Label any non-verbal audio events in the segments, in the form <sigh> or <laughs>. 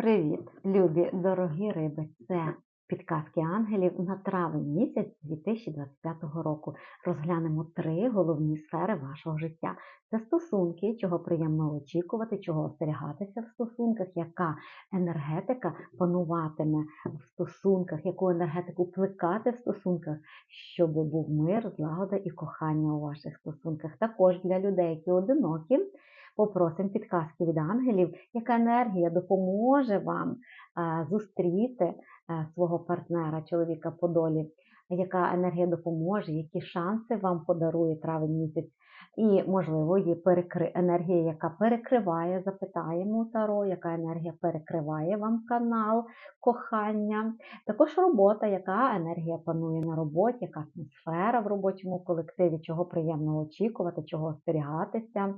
Привіт, любі дорогі риби! Це підказки ангелів на травень місяць 2025 року. Розглянемо три головні сфери вашого життя. Це стосунки, чого приємно очікувати, чого остерігатися в стосунках, яка енергетика пануватиме в стосунках, яку енергетику плекати в стосунках, щоб був мир, злагода і кохання у ваших стосунках. Також для людей, які одинокі. Попросимо підказки від ангелів, яка енергія допоможе вам зустріти свого партнера, чоловіка по долі, яка енергія допоможе, які шанси вам подарує травень місяць. І, можливо, є перекри... енергія, яка перекриває, запитаємо Таро, яка енергія перекриває вам канал кохання. Також робота, яка енергія панує на роботі, яка атмосфера в робочому колективі, чого приємно очікувати, чого остерігатися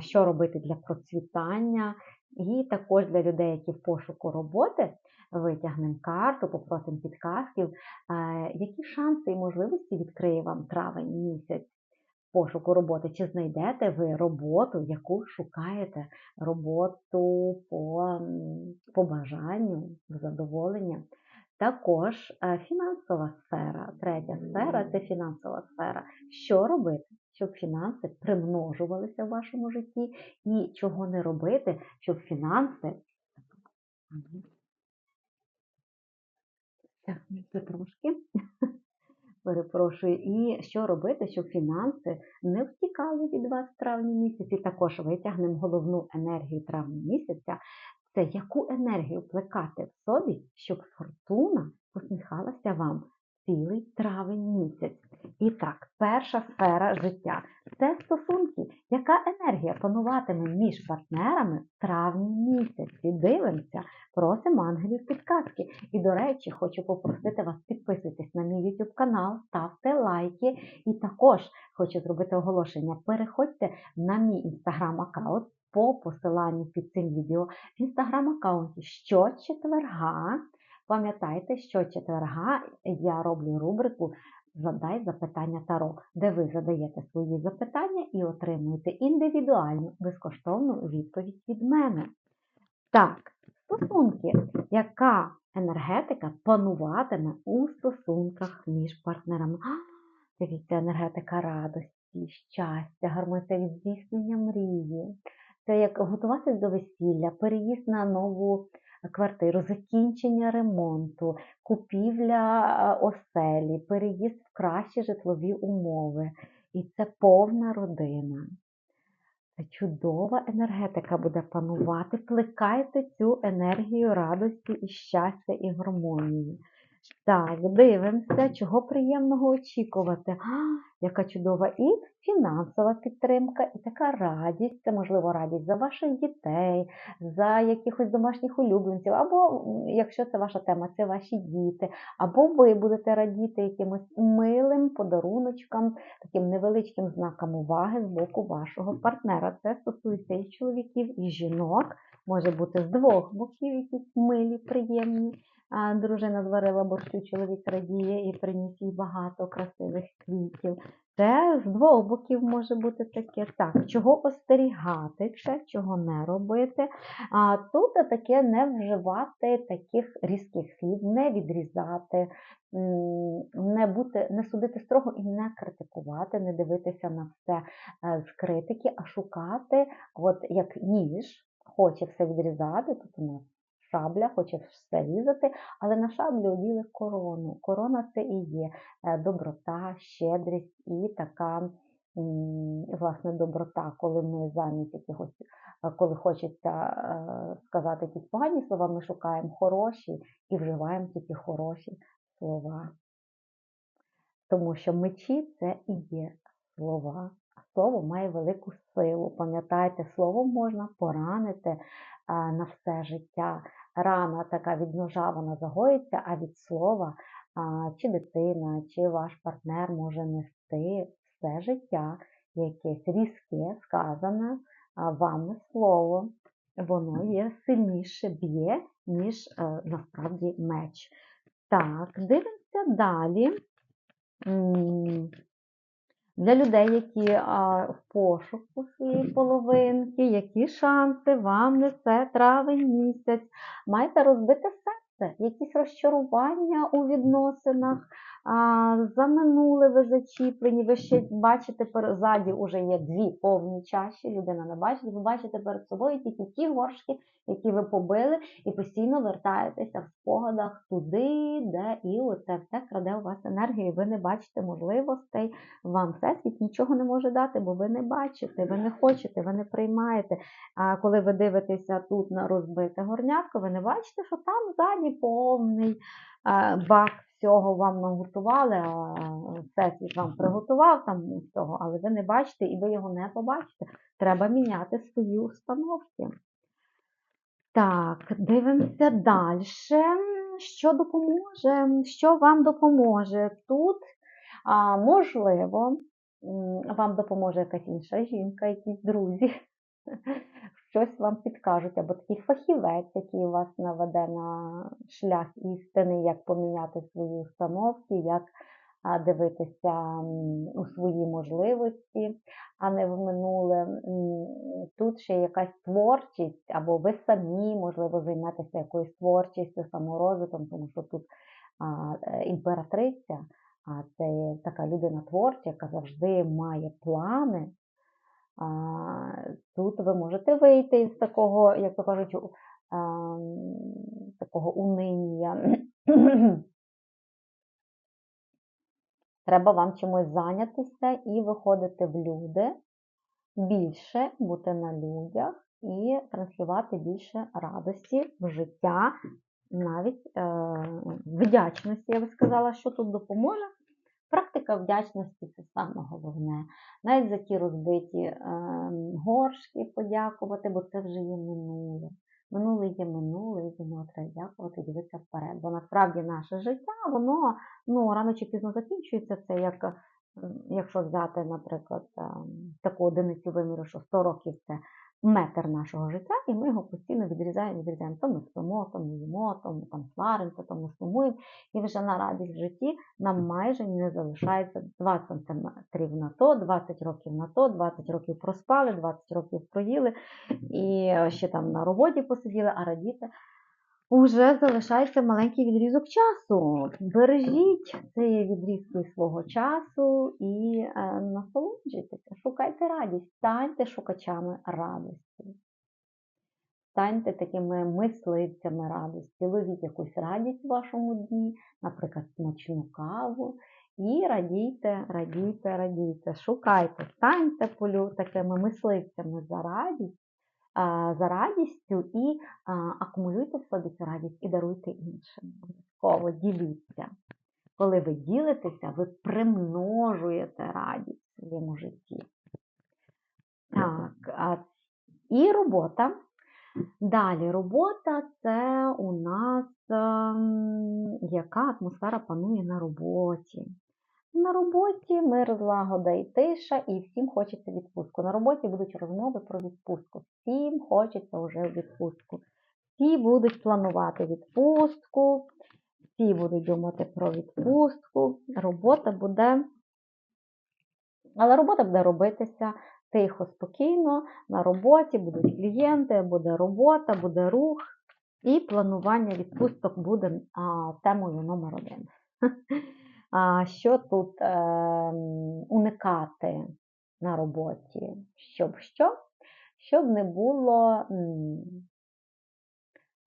що робити для процвітання. І також для людей, які в пошуку роботи, витягнемо карту, попросимо підказків, які шанси і можливості відкриє вам травень місяць пошуку роботи. Чи знайдете ви роботу, яку шукаєте, роботу по, по бажанню, задоволення. Також фінансова сфера, третя сфера це фінансова сфера. Що робити? Щоб фінанси примножувалися в вашому житті, і чого не робити, щоб фінанси. Так, це трошки. Перепрошую, і що робити, щоб фінанси не втікали від вас в травні місяці. Також витягнемо головну енергію травня місяця. Це яку енергію плекати в собі, щоб фортуна посміхалася вам цілий травень місяць. І так, перша сфера життя це стосунки. Яка енергія пануватиме між партнерами в травні місяці? Дивимося, просимо ангелів підказки. І, до речі, хочу попросити вас підписуйтесь на мій YouTube канал, ставте лайки. І також хочу зробити оголошення. Переходьте на мій інстаграм-аккаунт по посиланню під цим відео в інстаграм-аккаунті щочетверга. Пам'ятайте, що четверга я роблю рубрику Задай запитання Таро, де ви задаєте свої запитання і отримуєте індивідуальну безкоштовну відповідь від мене. Так, стосунки, яка енергетика пануватиме у стосунках між партнерами? Дивіться, енергетика радості, щастя, від здійснення мрії. Це як готуватись до весілля, переїзд на нову квартиру, закінчення ремонту, купівля е, оселі, переїзд в кращі житлові умови. І це повна родина. Це чудова енергетика буде панувати. Плекайте цю енергію радості і щастя і гармонії. Так, дивимося, чого приємного очікувати. А, Яка чудова і фінансова підтримка, і така радість, це, можливо, радість за ваших дітей, за якихось домашніх улюбленців, або, якщо це ваша тема, це ваші діти, або ви будете радіти якимось милим подаруночкам, таким невеличким знаком уваги з боку вашого партнера. Це стосується і чоловіків, і жінок, може бути з двох боків якісь милі, приємні. Дружина зварила борщу, чоловік радіє і приніс їй багато красивих квітів. Це з двох боків може бути таке. Так, чого остерігатися, чого не робити. А тут таке не вживати таких різких слів, не відрізати, не бути, не судити строго і не критикувати, не дивитися на все е, з критики, а шукати, от як ніж, хоче все відрізати, тут у нас шабля, хоче все різати, але на шаблю оділи корону. Корона це і є е, доброта, щедрість і така власне доброта, коли ми замість якихось, е, коли хочеться е, сказати якісь погані слова, ми шукаємо хороші і вживаємо тільки хороші слова. Тому що мечі це і є слова. Слово має велику силу. Пам'ятайте, словом можна поранити на все життя. Рана така від ножа вона загоїться, а від слова чи дитина, чи ваш партнер може нести все життя, якесь різке, сказане вами слово. Воно є сильніше б'є, ніж е, насправді меч. Так, дивимося далі. Для людей, які а, в пошуку своєї половинки, які шанси вам несе травень місяць, маєте розбите серце, якісь розчарування у відносинах, за минуле ви зачіплені, ви ще бачите позаді вже є дві повні чаші, людина не бачить, ви бачите перед собою тільки ті горшки, які ви побили, і постійно вертаєтеся в спогадах туди, де і оце все краде у вас енергію, ви не бачите можливостей, вам всесвіт нічого не може дати, бо ви не бачите, ви не хочете, ви не приймаєте. А коли ви дивитеся тут на розбите горнятко, ви не бачите, що там ззаді повний бак всього вам наготували, а всесвіт вам приготував там всього, але ви не бачите і ви його не побачите. Треба міняти свої установки. Так, дивимося далі. Що допоможе? Що вам допоможе? Тут, а, можливо, вам допоможе якась інша жінка, якісь друзі. Щось вам підкажуть, або такий фахівець, який вас наведе на шлях істини, як поміняти свої установки, як дивитися у свої можливості, а не в минуле. Тут ще якась творчість, або ви самі, можливо, займетеся якоюсь творчістю, саморозвитком, тому що тут е, імператриця, а це така людина творча, яка завжди має плани. Тут ви можете вийти із такого, як то кажуть, а, такого униння. Треба вам чимось зайнятися і виходити в люди, більше бути на людях і транслювати більше радості в життя, навіть е, вдячності. Я би сказала, що тут допоможе. Практика вдячності це саме головне. Навіть за ті розбиті е, горшки подякувати, бо це вже є минуле. Минуле є минуле, і за треба дякувати, дивитися вперед. Бо насправді наше життя, воно ну, рано чи пізно закінчується. Це як, якщо взяти, наприклад, е, таку одиницю виміру, що 100 років це метр нашого життя, і ми його постійно відрізаємо, відрізаємо. То ми спимо, то ми їмо, то ми там сваримося, то ми сумуємо. І вже на радість в житті нам майже не залишається 20 сантиметрів на то, 20 років на то, 20 років проспали, 20 років проїли, і ще там на роботі посиділи, а радіти. Уже залишається маленький відрізок часу. Бережіть цей відрізки свого часу і е, насолоджуйтеся, шукайте радість, станьте шукачами радості. Станьте такими мисливцями радості, ловіть якусь радість в вашому дні, наприклад, смачну каву. І радійте, радійте, радійте, шукайте, станьте полю такими мисливцями за радість, за радістю і акумулюйте в собі цю радість і даруйте іншим. Обов'язково діліться. Коли ви ділитеся, ви примножуєте радість в своєму житті. Так, і робота. Далі робота це у нас ем, яка атмосфера панує на роботі. На роботі мир, злагода і тиша, і всім хочеться відпустку. На роботі будуть розмови про відпустку. Всім хочеться вже відпустку. Всі будуть планувати відпустку, всі будуть думати про відпустку. Робота буде, але робота буде робитися тихо, спокійно. На роботі будуть клієнти, буде робота, буде рух. І планування відпусток буде а, темою номер один. <laughs> А що тут е, уникати на роботі? Щоб що? Щоб не було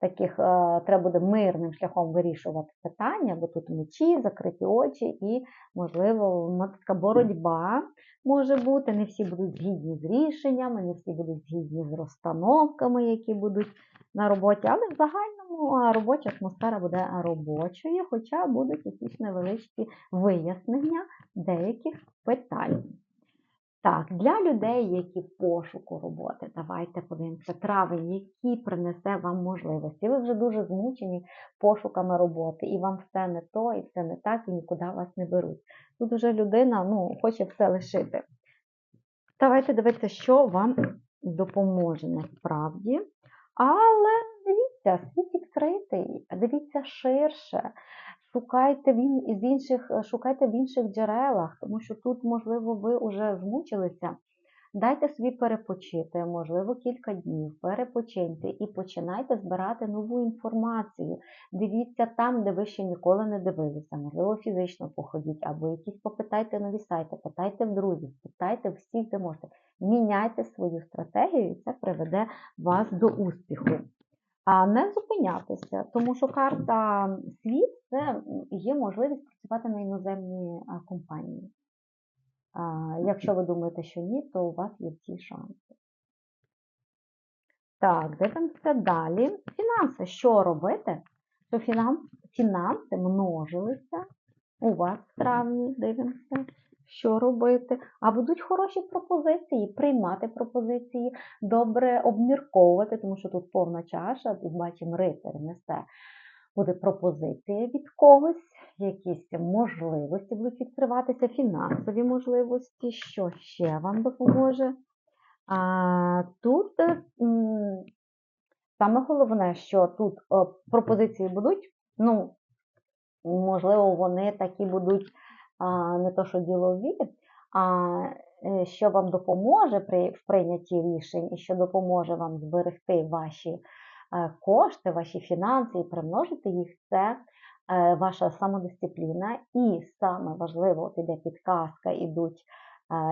таких, е, треба буде мирним шляхом вирішувати питання, бо тут мечі, закриті очі, і, можливо, така боротьба може бути. Не всі будуть згідні з рішеннями, не всі будуть згідні з розстановками, які будуть на роботі, але в загальному робоча атмосфера буде робочою, хоча будуть якісь невеличкі вияснення деяких питань. Так, для людей, які в пошуку роботи, давайте подивимося травень, які принесе вам можливості. Ви вже дуже змучені пошуками роботи, і вам все не то, і все не так, і нікуди вас не беруть. Тут вже людина ну, хоче все лишити. Давайте дивитися, що вам допоможе насправді. Але дивіться, світ відкритий, дивіться ширше. Шукайте він із інших, е, шукайте в інших джерелах, тому що тут, можливо, ви вже змучилися. Дайте собі перепочити, можливо, кілька днів, перепочиньте і починайте збирати нову інформацію. Дивіться там, де ви ще ніколи не дивилися, можливо, фізично походіть, або якісь попитайте нові сайти, питайте в друзів, питайте всіх, де можете. Міняйте свою стратегію, і це приведе вас до успіху. А не зупинятися, тому що карта світ це є можливість працювати на іноземні компанії. Якщо ви думаєте, що ні, то у вас є всі шанси. Так, дивимося далі. Фінанси. Що робити? Що фінанс, фінанси множилися у вас в травні, дивимося, що робити. А будуть хороші пропозиції, приймати пропозиції, добре обмірковувати, тому що тут повна чаша, тут бачимо рицар несе. Буде пропозиція від когось, якісь можливості будуть відкриватися, фінансові можливості, що ще вам допоможе. А тут саме головне, що тут е, пропозиції будуть, ну, можливо, вони такі будуть не то, що ділові, а е, що вам допоможе при в прийнятті рішень і що допоможе вам зберегти ваші е, кошти, ваші фінанси і примножити їх, це е, ваша самодисципліна. І саме важливо, от іде підказка, ідуть,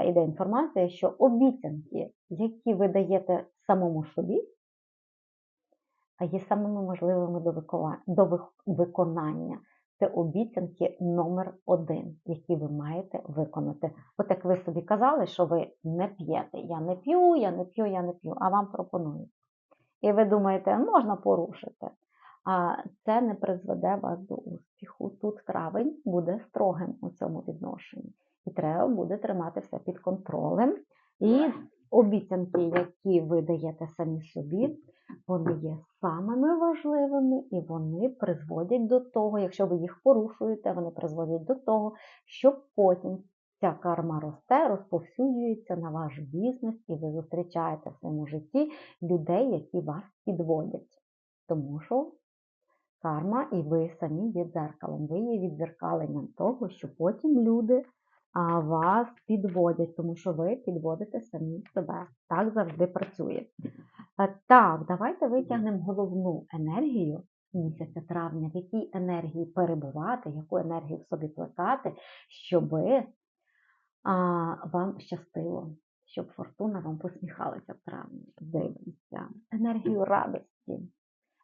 іде інформація, що обіцянки, які ви даєте самому собі, є самими можливими до виконання. Це обіцянки номер один, які ви маєте виконати. От як ви собі казали, що ви не п'єте. Я не п'ю, я не п'ю, я не п'ю, а вам пропонують. І ви думаєте, можна порушити. А це не призведе вас до успіху. Тут травень буде строгим у цьому відношенні. І треба буде тримати все під контролем. І обіцянки, які ви даєте самі собі, вони є самими важливими і вони призводять до того, якщо ви їх порушуєте, вони призводять до того, що потім ця карма росте, розповсюджується на ваш бізнес, і ви зустрічаєте в своєму житті людей, які вас підводять. Тому що карма і ви самі є дзеркалом, ви є віддзеркаленням того, що потім люди а, вас підводять, тому що ви підводите самі себе. Так завжди працює. Е, Так, давайте витягнемо головну енергію місяця травня, в якій енергії перебувати, яку енергію в собі плекати, щоб вам щастило, щоб фортуна вам посміхалася в травні. Дивимося. Енергію радості,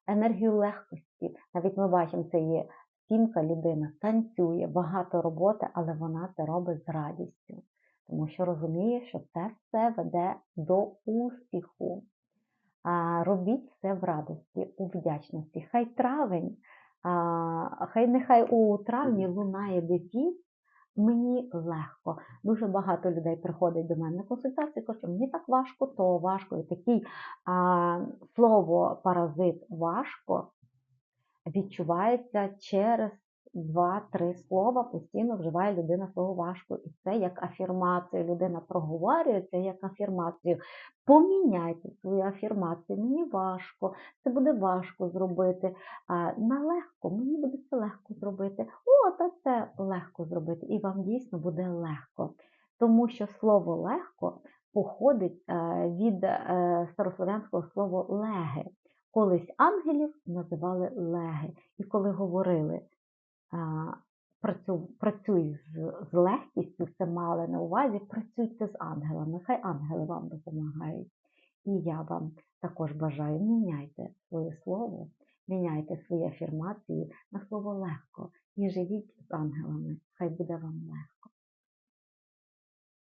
енергію легкості. Навіть ми бачимо, це є стінка людина, танцює, багато роботи, але вона це робить з радістю, тому що розуміє, що це все веде до успіху. А, робіть все в радості, у вдячності. Хай травень, а, хай нехай у травні лунає девіз Мені легко. Дуже багато людей приходить до мене на консультації, кажуть, мені так важко, то важко. І такий а, слово паразит важко відчувається через два-три слова, постійно вживає людина слово важко. І це як афірмацію. Людина проговорює це як афірмацію. Поміняйте свою афірмацію. Мені важко, це буде важко зробити. На легко, мені буде це легко зробити. О, та це легко зробити. І вам дійсно буде легко. Тому що слово легко походить е, від е, старослов'янського слова леги. Колись ангелів називали леги. І коли говорили працюй з легкістю, це мали на увазі, працюйте з ангелами, хай ангели вам допомагають. І я вам також бажаю, міняйте своє слово, міняйте свої афірмації на слово легко і живіть з ангелами, хай буде вам легко.